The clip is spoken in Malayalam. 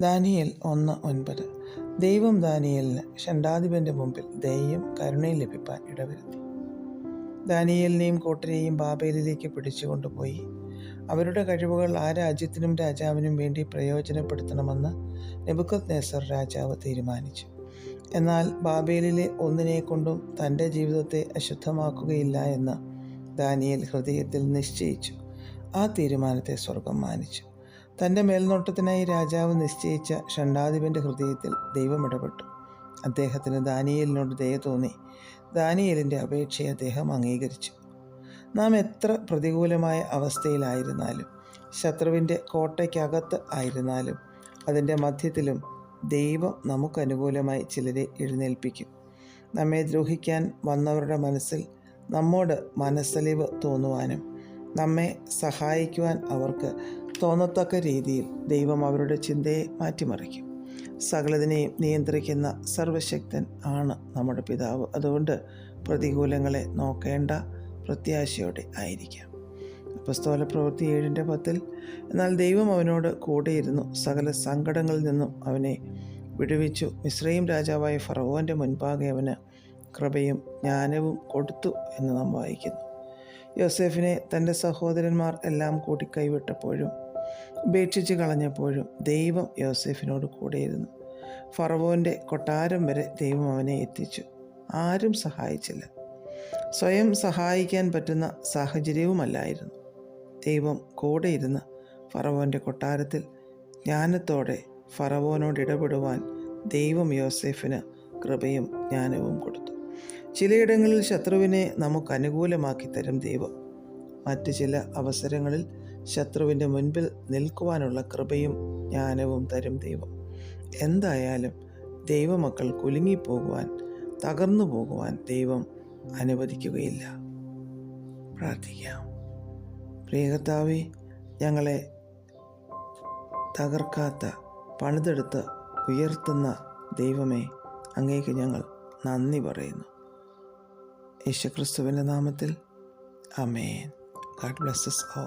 ദാനിയേൽ ഒന്ന് ഒൻപത്. ദൈവം ദാനിയലിന് ഷണ്ടാധിപന്റെ മുമ്പിൽ ദയയും കരുണയും ലഭിപ്പാൻ ഇടവരുത്തി. ദാനിയലിനെയും കൂട്ടരെയും ബാബേലിലേക്ക് പിടിച്ചുകൊണ്ടുപോയി. അവരുടെ കഴിവുകൾ ആ രാജ്യത്തിനും രാജാവിനും വേണ്ടി പ്രയോജനപ്പെടുത്തണമെന്ന് നെബുക്കത് നെസർ രാജാവ് തീരുമാനിച്ചു. എന്നാൽ ബാബേലിലെ ഒന്നിനെ കൊണ്ടും തന്റെ ജീവിതത്തെ അശുദ്ധമാക്കുകയില്ല എന്ന് ദാനിയൽ ഹൃദയത്തിൽ നിശ്ചയിച്ചു. ആ തീരുമാനത്തെ സ്വർഗം മാനിച്ചു. തന്റെ മേൽനോട്ടത്തിനായി രാജാവ് നിശ്ചയിച്ച ഷണ്ടാധിപന്റെ ഹൃദയത്തിൽ ദൈവം ഇടപെട്ടു. അദ്ദേഹത്തിന് ദാനിയലിനോട് ദയ തോന്നി. ദാനിയലിന്റെ അപേക്ഷയെ അദ്ദേഹം അംഗീകരിച്ചു. നാം എത്ര പ്രതികൂലമായ അവസ്ഥയിലായിരുന്നാലും ശത്രുവിന്റെ കോട്ടയ്ക്കകത്ത് ആയിരുന്നാലും അതിന്റെ മധ്യത്തിലും ദൈവം നമുക്കനുകൂലമായി ചിലരെ എഴുന്നേൽപ്പിക്കും. നമ്മെ ദ്രോഹിക്കാൻ വന്നവരുടെ മനസ്സിൽ നമ്മോട് മനസ്സലിവ് തോന്നുവാനും നമ്മെ സഹായിക്കുവാൻ അവർക്ക് തോന്നത്തക്ക രീതിയിൽ ദൈവം അവരുടെ ചിന്തയെ മാറ്റിമറിക്കും. സകലതിനെയും നിയന്ത്രിക്കുന്ന സർവശക്തൻ ആണ് നമ്മുടെ പിതാവ്. അതുകൊണ്ട് പ്രതികൂലങ്ങളെ നോക്കേണ്ട പ്രത്യാശയോടെ ആയിരിക്കാം. അപ്പസ്തോല പ്രവൃത്തി ഏഴിന്റെ പത്തിൽ എന്നാൽ ദൈവം അവനോട് കൂടെയിരുന്നു. സകല സങ്കടങ്ങളിൽ നിന്നും അവനെ വിടുവിച്ചു. മിശ്രയും രാജാവായ ഫറവോന്റെ മുൻപാകെ അവന് കൃപയും ജ്ഞാനവും കൊടുത്തു എന്ന് നാം വായിക്കുന്നു. യോസെഫിനെ തന്റെ സഹോദരന്മാർ എല്ലാം കൂടി കൈവിട്ടപ്പോഴും ഉപേക്ഷിച്ച് കളഞ്ഞപ്പോഴും ദൈവം യോസെഫിനോട് കൂടെയിരുന്നു. ഫറവോന്റെ കൊട്ടാരം വരെ ദൈവം അവനെ എത്തിച്ചു. ആരും സഹായിച്ചില്ല. സ്വയം സഹായിക്കാൻ പറ്റുന്ന സാഹചര്യവുമല്ലായിരുന്നു. ദൈവം കൂടെയിരുന്ന് ഫറവോന്റെ കൊട്ടാരത്തിൽ ജ്ഞാനത്തോടെ ഫറവോനോട് ഇടപെടുവാൻ ദൈവം യോസെഫിന് കൃപയും ജ്ഞാനവും കൊടുത്തു. ചിലയിടങ്ങളിൽ ശത്രുവിനെ നമുക്ക് അനുകൂലമാക്കി തരും ദൈവം. മറ്റ് ചില അവസരങ്ങളിൽ ശത്രുവിന്റെ മുൻപിൽ നിൽക്കുവാനുള്ള കൃപയും ജ്ഞാനവും തരും ദൈവം. എന്തായാലും ദൈവമക്കൾ കുലുങ്ങിപ്പോകുവാൻ തകർന്നു പോകുവാൻ ദൈവം അനുവദിക്കുകയില്ല. പ്രാർത്ഥിക്കാം. പ്രിയകർത്താവെ ഞങ്ങളെ തകർക്കാത്ത പണിതെടുത്ത് ഉയർത്തുന്ന ദൈവമേ അങ്ങേക്ക് ഞങ്ങൾ നന്ദി പറയുന്നു. യേശുക്രിസ്തുവിന്റെ നാമത്തിൽ. അമേൻ ഗാഡ് ബ്ലസ്സസ് ഓ